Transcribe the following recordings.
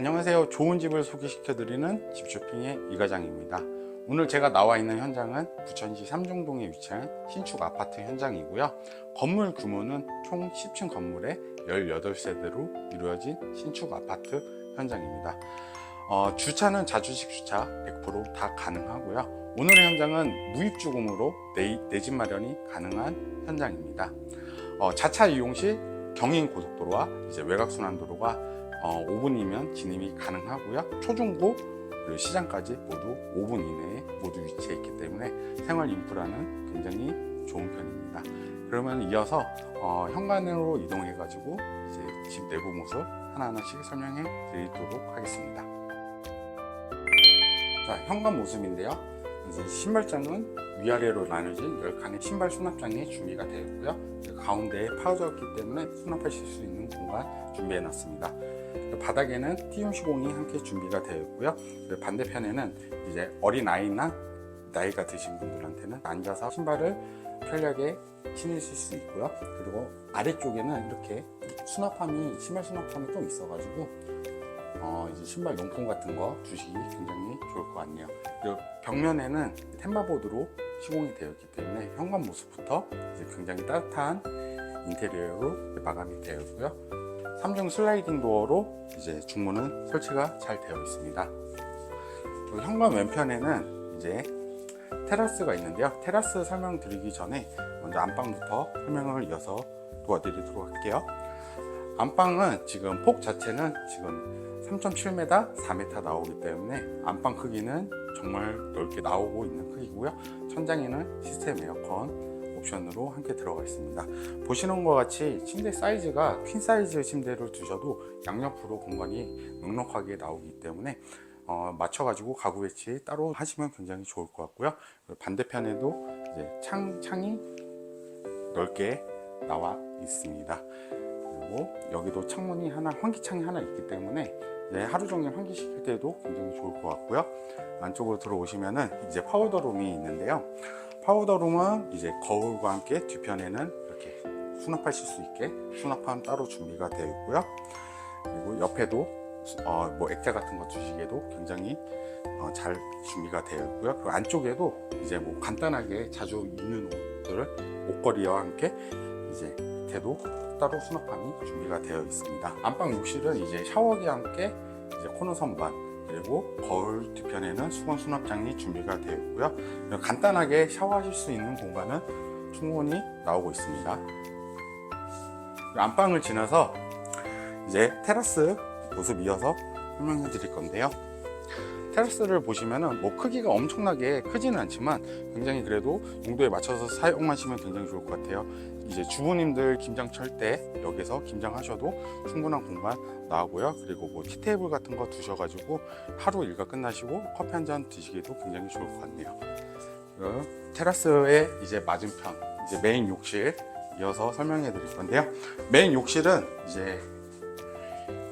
안녕하세요. 좋은 집을 소개시켜 드리는 집쇼핑의 이과장입니다. 오늘 제가 나와 있는 현장은 부천시 삼중동에 위치한 신축 아파트 현장이고요. 건물 규모는 총 10층 건물에 18세대로 이루어진 신축 아파트 현장입니다. 어, 주차는 자주식 주차 100%다 가능하고요. 오늘의 현장은 무입주금으로 내 집 마련이 가능한 현장입니다. 어, 자차 이용 시 경인 고속도로와 이제 외곽순환도로가 어, 5분이면 진입이 가능하고요. 초중고 시장까지 모두 5분 이내에 모두 위치해 있기 때문에 생활 인프라는 굉장히 좋은 편입니다. 그러면 이어서 어, 현관으로 이동해 가지고 이제 집 내부 모습 하나하나씩 설명해 드리도록 하겠습니다. 자, 현관 모습인데요. 이제 신발장은 위아래로 나눠진 10칸의 신발 수납장이 준비가 되어 있고요. 가운데에 파워졌기 때문에 수납하실 수 있는 공간 준비해 놨습니다. 바닥에는 띄움 시공이 함께 준비가 되어 있고요. 그리고 반대편에는 이제 어린 아이나 나이가 드신 분들한테는 앉아서 신발을 편리하게 신으실 수 있고요. 그리고 아래쪽에는 이렇게 수납함이 신발 수납함이 좀 있어가지고 어, 이제 신발 용품 같은 거 두시기 굉장히 좋을 것 같네요. 벽면에는 템바보드로 시공이 되어 있기 때문에 현관 모습부터 이제 굉장히 따뜻한 인테리어로 마감이 되어 있고요. 3중 슬라이딩 도어로 이제 중문은 설치가 잘 되어 있습니다. 현관 왼편에는 이제 테라스가 있는데요. 테라스 설명드리기 전에 먼저 안방부터 설명을 이어서 도와드리도록 할게요. 안방은 지금 폭 자체는 지금 3.7m, 4m 나오기 때문에 안방 크기는 정말 넓게 나오고 있는 크기고요. 천장에는 시스템 에어컨 옵션으로 함께 들어가 있습니다. 보시는 것 같이 침대 사이즈가 퀸 사이즈 침대를 두셔도 양옆으로 공간이 넉넉하게 나오기 때문에 어, 맞춰가지고 가구 배치 따로 하시면 굉장히 좋을 것 같고요. 반대편에도 이제 창, 창이 넓게 나와 있습니다. 그리고 여기도 창문이 하나, 환기창이 하나 있기 때문에 이제 하루 종일 환기시킬 때도 굉장히 좋을 것 같고요. 안쪽으로 들어오시면은 이제 파우더룸이 있는데요. 파우더룸은 이제 거울과 함께 뒤편에는 이렇게 수납하실 수 있게 수납함 따로 준비가 되어 있고요. 그리고 옆에도 어, 뭐 액자 같은 거 두시기에도 굉장히 어, 잘 준비가 되어 있고요. 그리고 안쪽에도 이제 뭐 간단하게 자주 입는 옷들을 옷걸이와 함께 이제 밑에도 따로 수납함이 준비가 되어 있습니다. 안방 욕실은 이제 샤워기와 함께 이제 코너 선반 그리고 거울 뒤편에는 수건 수납장이 준비가 되어 있고요. 간단하게 샤워하실 수 있는 공간은 충분히 나오고 있습니다. 안방을 지나서 이제 테라스 모습 이어서 설명해 드릴 건데요. 테라스를 보시면은 뭐 크기가 엄청나게 크지는 않지만 굉장히 그래도 용도에 맞춰서 사용하시면 굉장히 좋을 것 같아요. 이제 주부님들 김장 철 때 여기서 김장하셔도 충분한 공간 나오고요. 그리고 뭐 티테이블 같은 거 두셔가지고 하루 일과 끝나시고 커피 한 잔 드시기도 굉장히 좋을 것 같네요. 그 테라스의 이제 맞은편 이제 메인 욕실 이어서 설명해 드릴 건데요. 메인 욕실은 이제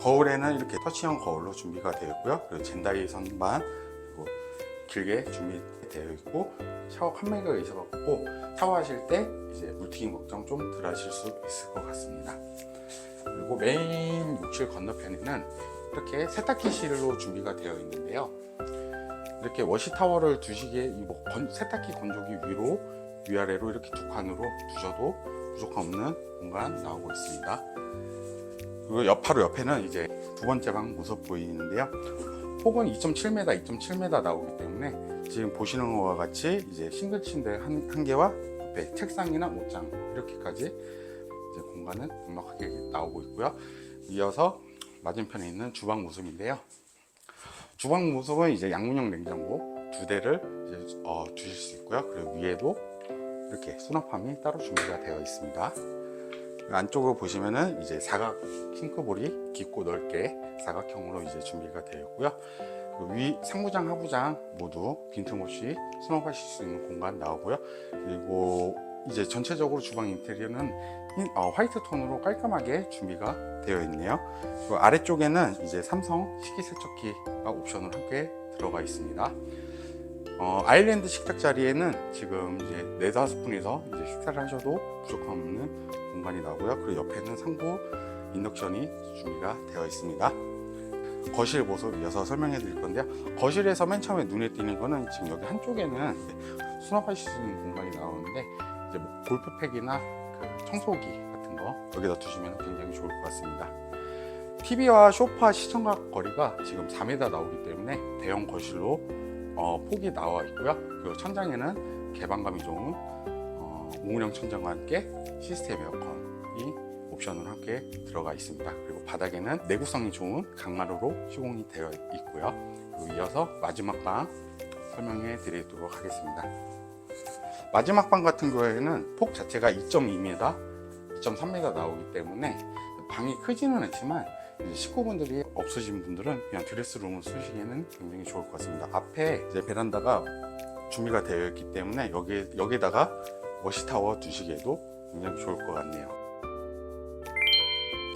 거울에는 이렇게 터치형 거울로 준비가 되어 있고요. 그리고 젠다이 선반 그리고 길게 준비되어 있고 샤워 칸막이가 있어갖고 샤워하실 때 이제 물튀김 걱정 좀 덜 하실 수 있을 것 같습니다. 그리고 메인 욕실 건너편에는 이렇게 세탁기실로 준비가 되어 있는데요. 이렇게 워시 타워를 두시기에 이 뭐 세탁기 건조기 위로 위아래로 이렇게 두 칸으로 두셔도 부족함 없는 공간 나오고 있습니다. 그리고 옆 바로 옆에는 이제 두 번째 방 모습 보이는데요. 폭은 2.7m, 2.7m 나오기 때문에 지금 보시는 것과 같이 이제 싱글 침대 한, 한 개와 옆에 책상이나 옷장 이렇게까지 이제 공간은 넉넉하게 나오고 있고요. 이어서 맞은편에 있는 주방 모습인데요. 주방 모습은 이제 양문형 냉장고 두 대를 이제 어, 두실 수 있고요. 그리고 위에도 이렇게 수납함이 따로 준비가 되어 있습니다. 안쪽으로 보시면은 이제 사각 싱크볼이 깊고 넓게 사각형으로 이제 준비가 되어 있고요. 그위 상부장, 하부장 모두 빈틈없이 수납하실 수 있는 공간 나오고요. 그리고 이제 전체적으로 주방 인테리어는 흰- 어, 화이트 톤으로 깔끔하게 준비가 되어 있네요. 아래쪽에는 이제 삼성 식기세척기가 옵션으로 함께 들어가 있습니다. 어, 아일랜드 식탁 자리에는 지금 이제 네 다섯 분이서 이제 식사를 하셔도 부족함 없는 공간이 나오고요. 그리고 옆에는 상부 인덕션이 준비가 되어 있습니다. 거실 모습 이어서 설명해 드릴 건데요. 거실에서 맨 처음에 눈에 띄는 거는 지금 여기 한쪽에는 수납하실 수 있는 공간이 나오는데 이제 뭐 골프팩이나 그 청소기 같은 거 여기다 두시면 굉장히 좋을 것 같습니다. TV와 소파 시청각 거리가 지금 4m 나오기 때문에 대형 거실로 어, 폭이 나와 있고요. 그리고 천장에는 개방감이 좋은 어, 우물형 천장과 함께 시스템 에어컨이 옵션으로 함께 들어가 있습니다. 그리고 바닥에는 내구성이 좋은 강마루로 시공이 되어 있고요. 그리고 이어서 마지막 방 설명해 드리도록 하겠습니다. 마지막 방 같은 경우에는 폭 자체가 2.2m, 2.3m 나오기 때문에 방이 크지는 않지만 식구분들이 없으신 분들은 그냥 드레스룸을 쓰시기에는 굉장히 좋을 것 같습니다. 앞에 이제 베란다가 준비가 되어 있기 때문에 여기 여기다가 워시타워 두시기에도 굉장히 좋을 것 같네요.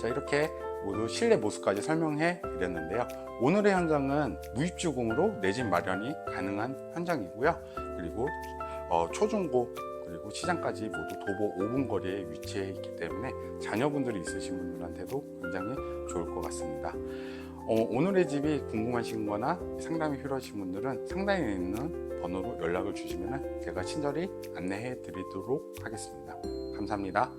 자 이렇게 모두 실내 모습까지 설명해 드렸는데요. 오늘의 현장은 무입주공으로 내 집 마련이 가능한 현장이고요. 그리고 어, 초중고 그리고 시장까지 모두 도보 5분 거리에 위치해 있기 때문에 자녀분들이 있으신 분들한테도 굉장히 좋을 것 같습니다. 어, 오늘의 집이 궁금하신 거나 상담이 필요하신 분들은 상단에 있는 번호로 연락을 주시면 제가 친절히 안내해 드리도록 하겠습니다. 감사합니다.